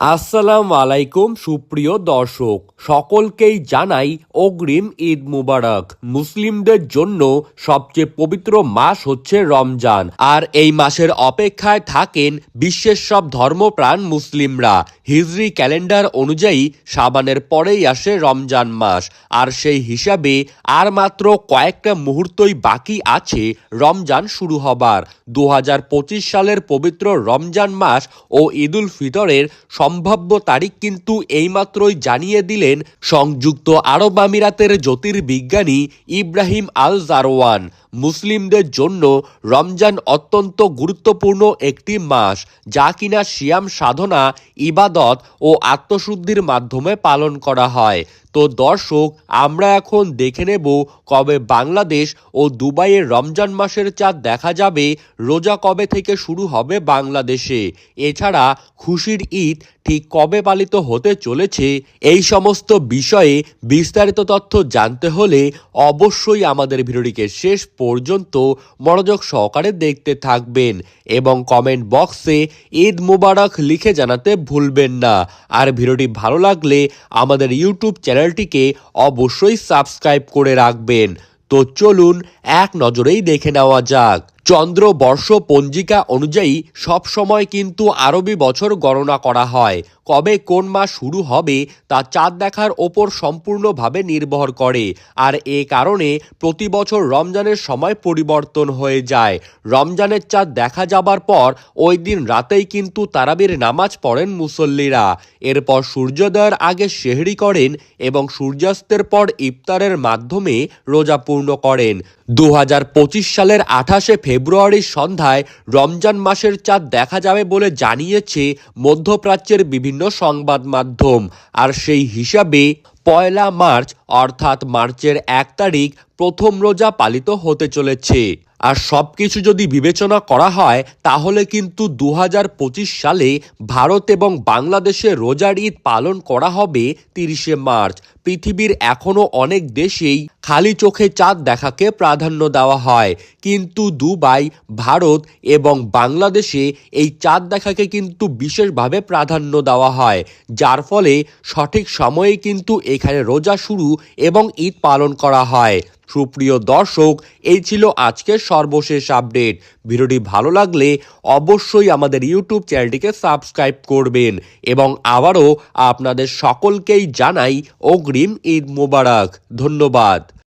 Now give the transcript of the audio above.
আসসালামু আলাইকুম, সুপ্রিয় দর্শক। সকলকেই জানাই অগ্রিম ঈদ মুবারক। মুসলিমদের জন্য সবচেয়ে পবিত্র মাস হচ্ছে রমজান। আর এই মাসের অপেক্ষায় থাকেন বিশ্বের সব ধর্মপ্রাণ মুসলিমরা। হিজরি ক্যালেন্ডার অনুযায়ী সাবানের পরেই আসে রমজান মাস। আর সেই হিসাবে আর মাত্র কয়েকটা মুহূর্তই বাকি আছে রমজান শুরু হবার। দু হাজার পঁচিশ সালের পবিত্র রমজান মাস ও ঈদুল ফিতরের সম্ভাব্য তারিখ কিন্তু এইমাত্রই জানিয়ে দিলেন সংযুক্ত আরব আমিরাতের জ্যোতির্বিজ্ঞানী ইব্রাহিম আল জারওয়ান। মুসলিমদের জন্য রমজান অত্যন্ত গুরুত্বপূর্ণ একটি মাস, যা কিনা সিয়াম সাধনা, ইবাদত ও আত্মশুদ্ধির মাধ্যমে পালন করা হয়। তো দর্শক, আমরা এখন দেখে নেব কবে বাংলাদেশ ও দুবাইয়ের রমজান মাসের চাঁদ দেখা যাবে, রোজা কবে থেকে শুরু হবে বাংলাদেশে। এছাড়া খুশির ঈদ ঠিক কবে পালিত হতে চলেছে, এই সমস্ত বিষয়ে বিস্তারিত তথ্য জানতে হলে অবশ্যই আমাদের ভিডিওটিকে শেষ পর্যন্ত মনোযোগ সহকারে দেখতে থাকবেন এবং কমেন্ট বক্সে ঈদ মুবারক লিখে জানাতে ভুলবেন না। আর ভিডিওটি ভালো লাগলে আমাদের ইউটিউব চ্যানেলটিকে অবশ্যই সাবস্ক্রাইব করে রাখবেন। তো চলুন, এক নজরেই দেখে নেওয়া যাক। চন্দ্র বর্ষ পঞ্জিকা অনুযায়ী সব সময় কিন্তু আরবি বছর গণনা করা হয়। কবে কোন মাস শুরু হবে তা চাঁদ দেখার ওপর সম্পূর্ণভাবে নির্ভর করে। আর এ কারণে প্রতি বছর রমজানের সময় পরিবর্তন হয়ে যায়। রমজানের চাঁদ দেখা যাবার পর ওই দিন রাতেই কিন্তু তারাবির নামাজ পড়েন মুসল্লিরা। এরপর সূর্যোদয়ের আগে শেহরি করেন এবং সূর্যাস্তের পর ইফতারের মাধ্যমে রোজা পূর্ণ করেন। দু হাজার পঁচিশ সালের আঠাশে ফেব্রুয়ারির সন্ধ্যায় রমজান মাসের চাঁদ দেখা যাবে বলে জানিয়েছে মধ্যপ্রাচ্যের বিভিন্ন সংবাদ মাধ্যম। আর সেই হিসাবে পয়লা মার্চ, অর্থাৎ মার্চের এক তারিখ, প্রথম রোজা পালিত হতে চলেছে। আর সব কিছু যদি বিবেচনা করা হয়, তাহলে কিন্তু দু হাজার পঁচিশ সালে ভারত এবং বাংলাদেশে রোজার ঈদ পালন করা হবে তিরিশে মার্চ। পৃথিবীর এখনও অনেক দেশেই খালি চোখে চাঁদ দেখাকে প্রাধান্য দেওয়া হয়। কিন্তু দুবাই, ভারত এবং বাংলাদেশে এই চাঁদ দেখাকে কিন্তু বিশেষভাবে প্রাধান্য দেওয়া হয়। যার ফলে সঠিক সময়ে কিন্তু এখানে রোজা শুরু এবং ঈদ পালন করা হয়। সুপ্রিয় দর্শক, এই ছিল আজকের সর্বশেষ আপডেট। ভিডিওটি ভালো লাগলে অবশ্যই আমাদের ইউটিউব চ্যানেলটিকে সাবস্ক্রাইব করবেন এবং আবারও আপনাদের সকলকেই জানাই অগ্রিম ঈদ মোবারক। ধন্যবাদ।